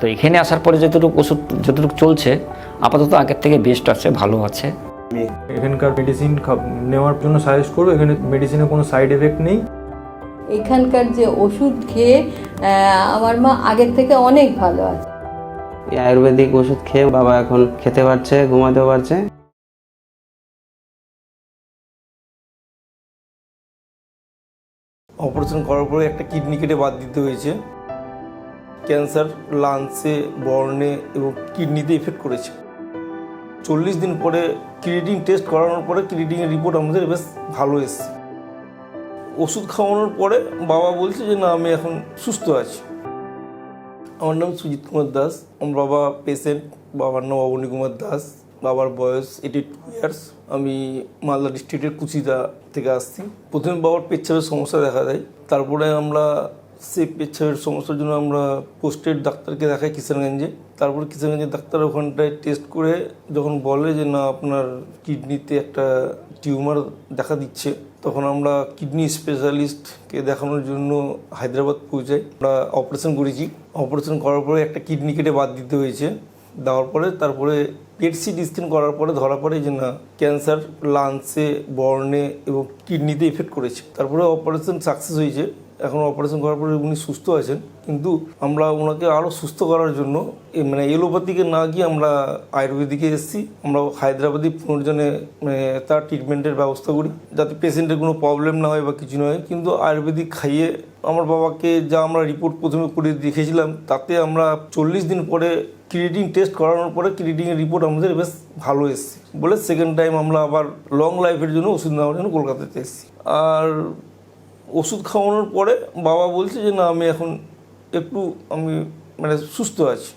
তো এখানে আসার পরে যতটুকু ওষুধ যতটুকু চলছে আপাতত আগের থেকে বেস্ট আছে ভালো আছে। এখানকার মেডিসিন নেওয়ার জন্য সাজেস্ট করব এখানে মেডিসিনের কোনো সাইড এফেক্ট নেই। এখানকার যে ওষুধ খেয়ে আমার মা আগের থেকে অনেক ভালো আছে। এই আয়ুর্বেদিক ওষুধ খেয়ে বাবা এখন খেতে পারছে ঘুমাতেও পারছে। অপারেশন করার পরে একটা কিডনি কেটে বাদ দিতে হয়েছে। ক্যান্সার, লাংসে বর্ণে এবং কিডনিতে এফেক্ট করেছে। চল্লিশ দিন পরে ক্রিয়েটিং টেস্ট করানোর পরে ক্রিয়েটিংয়ের রিপোর্ট আমাদের বেশ ভালো এসছে। ওষুধ খাওয়ানোর পরে বাবা বলছে যে, না, আমি এখন সুস্থ আছি। আমার নাম সুজিত কুমার দাস। আমার বাবা পেশেন্ট বাবার নাম অবনী কুমার দাস। বাবার বয়স এইটি টু ইয়ার্স আমি মালদা ডিস্ট্রিক্টের কুচিদা থেকে আসছি। প্রথমে বাবার পেচ্ছাপের সমস্যা দেখা দেয়। তারপরে আমরা সেই পেচ্ছাপের সমস্যার জন্য আমরা পোস্টেড ডাক্তারকে দেখাই কিষানগঞ্জে তারপর কিষানগঞ্জের ডাক্তার ওখানটায় টেস্ট করে যখন বলে যে, না, আপনার কিডনিতে একটা টিউমার দেখা দিচ্ছে, তখন আমরা কিডনি স্পেশালিস্টকে দেখানোর জন্য হায়দ্রাবাদ পৌঁছাই। আমরা অপারেশন করেছি। অপারেশন করার পরে একটা কিডনি কেটে বাদ দিতে হয়েছে। দেওয়ার পরে, তারপরে পেট সিটি স্ক্যান করার পরে ধরা পড়ে যে, না ক্যান্সার লাংসে বর্ণে এবং কিডনিতে এফেক্ট করেছে। তারপরে অপারেশন সাকসেস হয়েছে। এখন অপারেশন করার পরে উনি সুস্থ আছেন, কিন্তু আমরা ওনাকে আরও সুস্থ করার জন্য মানে এলোপ্যাথিকে না গিয়ে আমরা আয়ুর্বেদিকে এসেছি, আমরা হায়দ্রাবাদি পুনর্জনে মানে তার ট্রিটমেন্টের ব্যবস্থা করি, যাতে পেশেন্টের কোনো প্রবলেম না হয় বা কিছু না হয়। কিন্তু আয়ুর্বেদিক খাইয়ে আমার বাবাকে যা আমরা রিপোর্ট প্রথমে করে দেখেছিলাম, তাতে আমরা চল্লিশ দিন পরে ক্রিয়েটিং টেস্ট করানোর পরে ক্রিয়েটিংয়ের রিপোর্ট আমাদের বেশ ভালো এসেছে। বলে সেকেন্ড টাইম আমরা আবার লং লাইফের জন্য ওষুধ নেওয়ার জন্য কলকাতাতে এসেছি। আর ওষুধ খাওয়ানোর পরে বাবা বলছে যে না আমি এখন একটু আমি মানে সুস্থ আছি।